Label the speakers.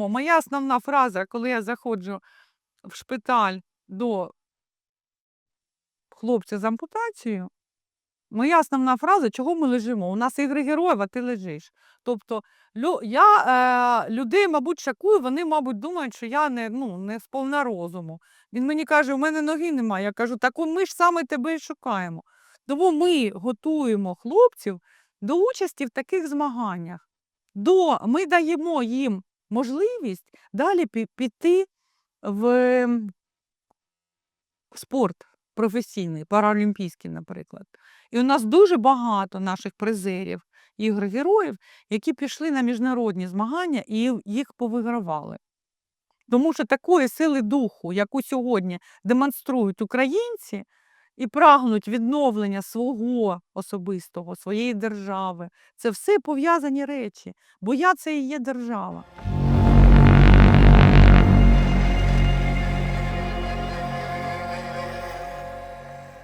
Speaker 1: Моя основна фраза, коли я заходжу в шпиталь до хлопця з ампутацією, моя основна фраза, чого ми лежимо? У нас ігри героїв, а ти лежиш. Тобто я е, людей, мабуть, шокую, вони, мабуть, думають, що я не, ну, не сповна розуму. Він мені каже, у мене ноги немає. Я кажу, так ми ж саме тебе і шукаємо. Тому ми готуємо хлопців до участі в таких змаганнях. До, ми даємо їм можливість далі піти в спорт професійний, паралімпійський, наприклад. І у нас дуже багато наших призерів ігор героїв, які пішли на міжнародні змагання і їх повигравали. Тому що такої сили духу, яку сьогодні демонструють українці, і прагнуть відновлення свого особистого, своєї держави, це все пов'язані речі, бо я це і є держава.